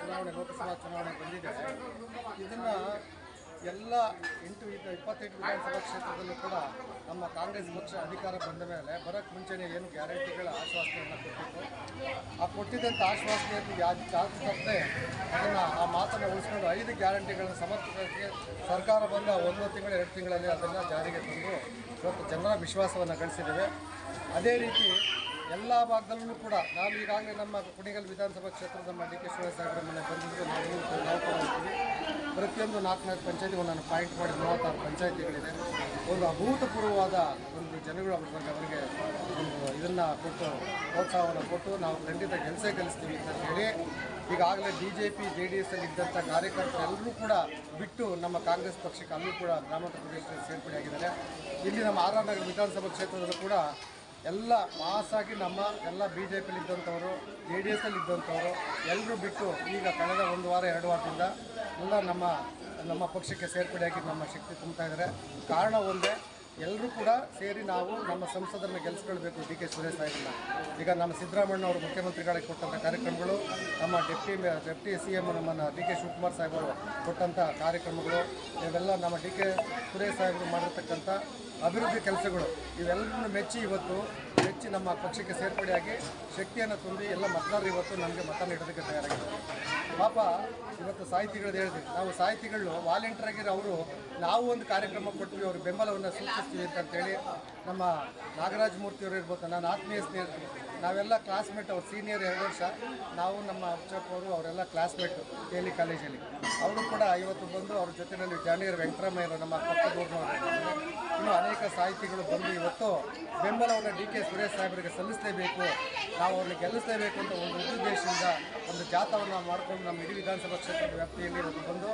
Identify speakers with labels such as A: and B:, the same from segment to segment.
A: ಚುನಾವಣೆ, ಲೋಕಸಭಾ ಚುನಾವಣೆ ಬಂದಿದೆ. ಇದನ್ನು ಎಲ್ಲ ಎಂಟು ಇಪ್ಪತ್ತೆಂಟು ವಿಧಾನಸಭಾ ಕ್ಷೇತ್ರದಲ್ಲೂ ಕೂಡ ನಮ್ಮ ಕಾಂಗ್ರೆಸ್ ಪಕ್ಷ ಅಧಿಕಾರ ಬಂದ ಮೇಲೆ ಬರೋಕ್ಕೆ ಮುಂಚೆನೇ ಏನು ಗ್ಯಾರಂಟಿಗಳ ಆಶ್ವಾಸನೆಯನ್ನು ಕೊಟ್ಟಿತ್ತು. ಆ ಕೊಟ್ಟಿದ್ದಂಥ ಆಶ್ವಾಸನೆಯನ್ನು ಯಾರು ಚಾಲ್ತಿ ತಪ್ಪದೆ ಅದನ್ನು ಆ ಮಾತನ್ನು ಉಳಿಸ್ಕೊಂಡು ಐದು ಗ್ಯಾರಂಟಿಗಳನ್ನು ಸಮರ್ಪಕವಾಗಿ ಸರ್ಕಾರ ಬಂದ ಒಂದು ತಿಂಗಳು, ಎರಡು ತಿಂಗಳಲ್ಲಿ ಅದನ್ನು ಜಾರಿಗೆ ತಂದು ಇವತ್ತು ಜನರ ವಿಶ್ವಾಸವನ್ನು ಗಳಿಸಿದ್ದೇವೆ. ಅದೇ ರೀತಿ ಎಲ್ಲ ಭಾಗದಲ್ಲೂ ಕೂಡ ನಾವು ಈಗಾಗಲೇ ನಮ್ಮ ಕುಣಿಗಲ್ ವಿಧಾನಸಭಾ ಕ್ಷೇತ್ರದ ಡಿ ಕೆ ಶಿವರಾಜ್ ಸಾಹೇಬ್ರ ಮನೆ ಬಂದಿದ್ದು ನಾವು ನಾವು ಪ್ರತಿಯೊಂದು ನಾಲ್ಕು ನಾಲ್ಕು ಪಂಚಾಯತಿಗೂ ನಾನು ಪಾಯಿಂಟ್ ಮಾಡಿ ಮೂವತ್ತಾರು ಪಂಚಾಯತಿಗಳಿದೆ. ಒಂದು ಅಭೂತಪೂರ್ವವಾದ ಒಂದು ಜನಗಳು ಅವ್ರ ಬಗ್ಗೆ ಅವರಿಗೆ ಒಂದು ಇದನ್ನು ಕೊಟ್ಟು, ಪ್ರೋತ್ಸಾಹವನ್ನು ಕೊಟ್ಟು ನಾವು ಖಂಡಿತ ಕೆಲಸ ಗೆಲ್ಲಿಸ್ತೀವಿ ಅಂತ ಹೇಳಿ ಈಗಾಗಲೇ B J P J D S ಅಲ್ಲಿ ಇದ್ದಂಥ ಕಾರ್ಯಕರ್ತರೆಲ್ಲರೂ ಕೂಡ ಬಿಟ್ಟು ನಮ್ಮ ಕಾಂಗ್ರೆಸ್ ಪಕ್ಷಕ್ಕೆ ಅಲ್ಲೂ ಕೂಡ ಗ್ರಾಮಾಂತರ ಪ್ರದೇಶದಲ್ಲಿ ಸೇರ್ಪಡೆಯಾಗಿದ್ದಾರೆ. ಇಲ್ಲಿ ನಮ್ಮ ಆರ್ ಆರ್ ನಗರ ವಿಧಾನಸಭಾ ಕ್ಷೇತ್ರದಲ್ಲೂ ಕೂಡ ಎಲ್ಲ ಮಾಸಾಗಿ ನಮ್ಮ ಎಲ್ಲ ಬಿ ಜೆ ಪಿಲಿ ಇದ್ದಂಥವರು ಜೆ ಡಿ ಎಸ್ ಅಲ್ಲಿ ಇದ್ದಂಥವರು ಎಲ್ಲರೂ ಬಿಟ್ಟು ಈಗ ಕಳೆದ ಒಂದು ವಾರ, ಎರಡು ವಾರದಿಂದ ಎಲ್ಲ ನಮ್ಮ ನಮ್ಮ ಪಕ್ಷಕ್ಕೆ ಸೇರ್ಪಡೆಯಾಗಿ ನಮ್ಮ ಶಕ್ತಿ ತುಂಬ್ತಾ ಇದ್ದಾರೆ ಕಾರಣ ಒಂದೇ ಎಲ್ಲರೂ ಕೂಡ ಸೇರಿ ನಾವು ನಮ್ಮ ಸಂಸದರನ್ನ ಗೆಲ್ಲಿಸ್ಕೊಳ್ಬೇಕು ಡಿ ಕೆ ಸುರೇಶ್ ಸಾಹೇಬ್ನ. ಈಗ ನಮ್ಮ ಸಿದ್ದರಾಮಣ್ಣ ಅವರು ಮುಖ್ಯಮಂತ್ರಿಗಳಿಗೆ ಕೊಟ್ಟಂಥ ಕಾರ್ಯಕ್ರಮಗಳು, ನಮ್ಮ ಡೆಪ್ಟಿ ಡೆಪ್ಟಿ ಸಿ ಎಂ ನಮ್ಮನ್ನು ಡಿ ಕೆ ಶಿವಕುಮಾರ್ ಅವರು ಕೊಟ್ಟಂಥ ಕಾರ್ಯಕ್ರಮಗಳು, ಇವೆಲ್ಲ ನಮ್ಮ ಡಿ ಕೆ ಸುರೇಶ್ ಸಾಹೇಬರು ಮಾಡಿರ್ತಕ್ಕಂಥ ಅಭಿವೃದ್ಧಿ ಕೆಲಸಗಳು. ಇವೆಲ್ಲರನ್ನು ಮೆಚ್ಚಿ ಇವತ್ತು, ಮೆಚ್ಚಿ ನಮ್ಮ ಪಕ್ಷಕ್ಕೆ ಸೇರ್ಪಡೆಯಾಗಿ ಶಕ್ತಿಯನ್ನು ತುಂಬಿ ಎಲ್ಲ ಮತದಾರರು ಇವತ್ತು ನಮಗೆ ಮತ ನೀಡೋದಕ್ಕೆ ತಯಾರಾಗಿದ್ದಾರೆ. ಪಾಪ ಇವತ್ತು ಸಾಹಿತಿಗಳು ಹೇಳಿದ್ವಿ ನಾವು ಸಾಹಿತಿಗಳು ವಾಲಂಟಿಯರ್ ಅವರು, ನಾವು ಒಂದು ಕಾರ್ಯಕ್ರಮ ಕೊಟ್ವಿ, ಅವ್ರ ಬೆಂಬಲವನ್ನು ಸೂಚಿಸ್ತೀವಿ ಅಂತಂತೇಳಿ ನಮ್ಮ ನಾಗರಾಜ ಮೂರ್ತಿಯವರು ಇರ್ಬೋದು ನಾನು ಆತ್ಮೀಯ ಸ್ನೇಹಿತರು. ನಾವೆಲ್ಲ ಕ್ಲಾಸ್ಮೇಟ್ ಅವ್ರು ಸೀನಿಯರ್ ಎರಡು ವರ್ಷ. ನಾವು ನಮ್ಮ ಅಚ್ಚಪ್ಪ ಅವರು, ಅವರೆಲ್ಲ ಕ್ಲಾಸ್ಮೇಟು ಕೆ ಕಾಲೇಜಲ್ಲಿ ಅವರು ಕೂಡ ಇವತ್ತು ಬಂದು ಅವ್ರ ಜೊತೆಯಲ್ಲಿ ಜಾಣಿಯರ್ ವೆಂಕಟರಾಮಯ್ಯರು ನಮ್ಮ ಪಕ್ಕದೂರಿನವರು. ಇನ್ನು ಅನೇಕ ಸಾಹಿತಿಗಳು ಬಂದು ಇವತ್ತು ಬೆಂಬಲವನ್ನು ಡಿ ಕೆ ಸುರೇಶ್ ಸಾಹೇಬರಿಗೆ ಸಲ್ಲಿಸಲೇಬೇಕು. ನಾವು ಅವ್ರನ್ನ ಗೆಲ್ಲಿಸಲೇಬೇಕು ಅಂತ ಒಂದು ಉದ್ದೇಶದಿಂದ ಒಂದು ಜಾಥವನ್ನು ಮಾಡಿಕೊಂಡು ನಮ್ಮ ಇಡೀ ವಿಧಾನಸಭಾ ಕ್ಷೇತ್ರದ ವ್ಯಾಪ್ತಿಯಲ್ಲಿ ಇವತ್ತು ಬಂದು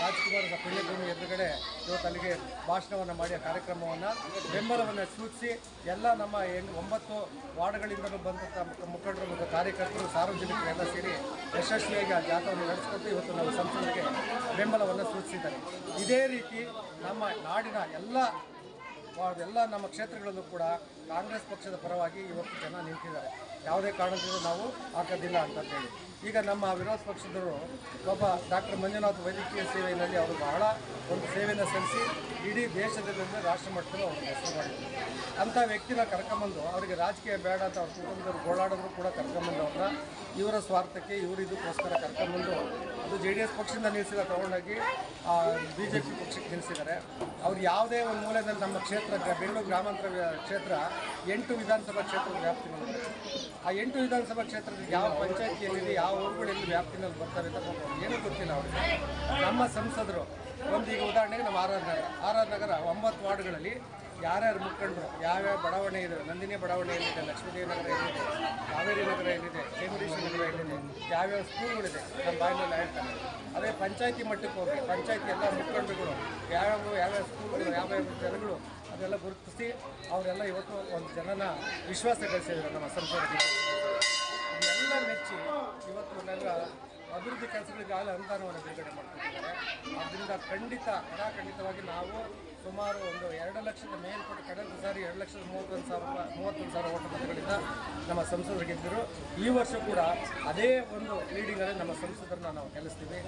A: ರಾಜ್ಕುಮಾರ್ ಪುಣ್ಯಭೂಮಿ ಎದುರುಗಡೆ ಇವತ್ತು ಅಲ್ಲಿಗೆ ಭಾಷಣವನ್ನು ಮಾಡಿ ಕಾರ್ಯಕ್ರಮವನ್ನು ಬೆಂಬಲವನ್ನು ಸೂಚಿಸಿ ಎಲ್ಲ ನಮ್ಮ ಎಂಟು, ಒಂಬತ್ತು ವಾರ್ಡ್ಗಳಿಂದಲೂ ಬಂದಂಥ ಮುಖಂಡರು ಮತ್ತು ಕಾರ್ಯಕರ್ತರು, ಸಾರ್ವಜನಿಕರು ಎಲ್ಲ ಸೇರಿ ಯಶಸ್ವಿಯಾಗಿ ಆ ಜಾಥವನ್ನು ನಡೆಸಿಕೊಟ್ಟು ಇವತ್ತು ನಾವು ಸಂಸದರಿಗೆ ಬೆಂಬಲವನ್ನು ಸೂಚಿಸಿದ್ದಾರೆ. ಇದೇ ರೀತಿ ನಮ್ಮ ನಾಡಿನ ಎಲ್ಲ ಎಲ್ಲ ನಮ್ಮ ಕ್ಷೇತ್ರಗಳಲ್ಲೂ ಕೂಡ ಕಾಂಗ್ರೆಸ್ ಪಕ್ಷದ ಪರವಾಗಿ ಇವತ್ತು ಜನ ನಿಂತಿದ್ದಾರೆ. ಯಾವುದೇ ಕಾರಣದಿಂದ ನಾವು ಹಾಕೋದಿಲ್ಲ ಹೇಳಿ. ಈಗ ನಮ್ಮ ವಿರೋಧ ಪಕ್ಷದವರು ಒಬ್ಬ ಡಾಕ್ಟರ್ ಮಂಜುನಾಥ್ ವೈದ್ಯಕೀಯ ಸೇವೆಯಲ್ಲಿ ಅವರು ಬಹಳ ಒಂದು ಸೇವೆಯನ್ನು ಸಲ್ಲಿಸಿ ಇಡೀ ದೇಶದಲ್ಲಿ ರಾಷ್ಟ್ರ ಮಟ್ಟದಲ್ಲಿ ಅವರು ಹೆಸರು ಮಾಡಿದ್ದಾರೆ ಅಂಥ ವ್ಯಕ್ತಿನ ಕರ್ಕೊಂಬಂದು ಅವರಿಗೆ ರಾಜಕೀಯ ಬೇಡ ಅಂತ ಅವ್ರ ಕುಟುಂಬದವ್ರು ಗೋಳಾಡಿದ್ರು ಕೂಡ ಕರ್ಕೊಂಬಂದು ಅವರ ಇವರ ಸ್ವಾರ್ಥಕ್ಕೆ ಇವರು ಇದಕ್ಕೋಸ್ಕರ ಕರ್ಕೊಂಬಂದು ಅದು ಜೆ ಡಿ ಎಸ್ ಪಕ್ಷದಿಂದ ನಿಲ್ಲಿಸಿದ ತಗೊಂಡೋಗಿ ಬಿ ಜೆ ಪಿ ಪಕ್ಷಕ್ಕೆ ನಿಲ್ಲಿಸಿದ್ದಾರೆ. ಅವ್ರು ಯಾವುದೇ ಒಂದು ಮೂಲೆಯಲ್ಲಿ ನಮ್ಮ ಕ್ಷೇತ್ರ ಬೆಂಗಳೂರು ಗ್ರಾಮಾಂತರ ಕ್ಷೇತ್ರ ಎಂಟು ವಿಧಾನಸಭಾ ಕ್ಷೇತ್ರದ ವ್ಯಾಪ್ತಿನಲ್ಲಿ ಆ ಎಂಟು ವಿಧಾನಸಭಾ ಕ್ಷೇತ್ರದ ಯಾವ ಪಂಚಾಯತಿಯಲ್ಲಿದೆ, ಯಾವ ಊರುಗಳು ಎಲ್ಲಿ ವ್ಯಾಪ್ತಿನಲ್ಲಿ ಬರ್ತಾರೆ ಅಂತ ಏನೂ ಗೊತ್ತಿಲ್ಲ ಅವರಿಗೆ. ನಮ್ಮ ಸಂಸದರು, ಒಂದು ಈಗ ಉದಾಹರಣೆಗೆ ನಮ್ಮ R R Nagar. R R Nagar ಒಂಬತ್ತು ವಾರ್ಡ್ಗಳಲ್ಲಿ ಯಾರ್ಯಾರು ಮುಖಂಡರು ಯಾವ್ಯಾವ ಬಡಾವಣೆ ಇದೆ ನಂದಿನಿ ಬಡಾವಣೆ ಎಲ್ಲಿದೆ, ಲಕ್ಷ್ಮೀದೇವಿ ನಗರ ಏನಿದೆ ಕಾವೇರಿ ನಗರ ಎಲ್ಲಿದೆ ಚೇಂಬರೀಶ್ವರ ನಗರ ಏನಿದೆ ಯಾವ್ಯಾವ ಸ್ಕೂಲ್ಗಳಿದೆ, ನಮ್ಮ ಬಾಯಿನಲ್ಲಿ ಹೇಳ್ತಾರೆ. ಅದೇ ಪಂಚಾಯತಿ ಮಟ್ಟಕ್ಕೆ ಹೋಗಿ, ಪಂಚಾಯತಿ ಎಲ್ಲ ಯಾವ್ಯಾವ ಯಾವ್ಯಾವ ಸ್ಕೂಲ್ಗಳು ಯಾವ್ಯಾವ ಜನಗಳು ಅದೆಲ್ಲ ಗುರುತಿಸಿ ಅವರೆಲ್ಲ ಇವತ್ತು ಒಂದು ಜನನ ವಿಶ್ವಾಸ ಗಳಿಸಿದ್ರು ನಮ್ಮ ಸಂಸದರಿಗೆ ಎಲ್ಲ ಮೆಚ್ಚಿ ಇವತ್ತು ನನ್ನ ಅಭಿವೃದ್ಧಿ ಕೆಲಸಗಳಿಗಾಗಲೇ ಅನುದಾನವನ್ನು ಬಿಡುಗಡೆ ಮಾಡ್ತಿದ್ದಾರೆ. ಅದರಿಂದ ಖಂಡಿತ ಖಂಡಿತವಾಗಿ ನಾವು ಸುಮಾರು ಒಂದು ಎರಡು ಲಕ್ಷದ ಮೇಲ್ಪಟ್ಟು ಕಳೆದ ಸಾರಿ ಎರಡು ಲಕ್ಷದ ಮೂವತ್ತೊಂದು ಸಾವಿರ ರೂಪಾಯಿ ಮೂವತ್ತೊಂದು ಸಾವಿರ ಓಟ ಮತಗಳಿಂದ ನಮ್ಮ ಸಂಸದರು ಗೆದ್ದರು. ಈ ವರ್ಷ ಕೂಡ ಅದೇ ಒಂದು ಲೀಡಿಂಗಲ್ಲಿ ನಮ್ಮ ಸಂಸದರನ್ನ ನಾವು ಗೆಲ್ಲಿಸ್ತೀವಿ.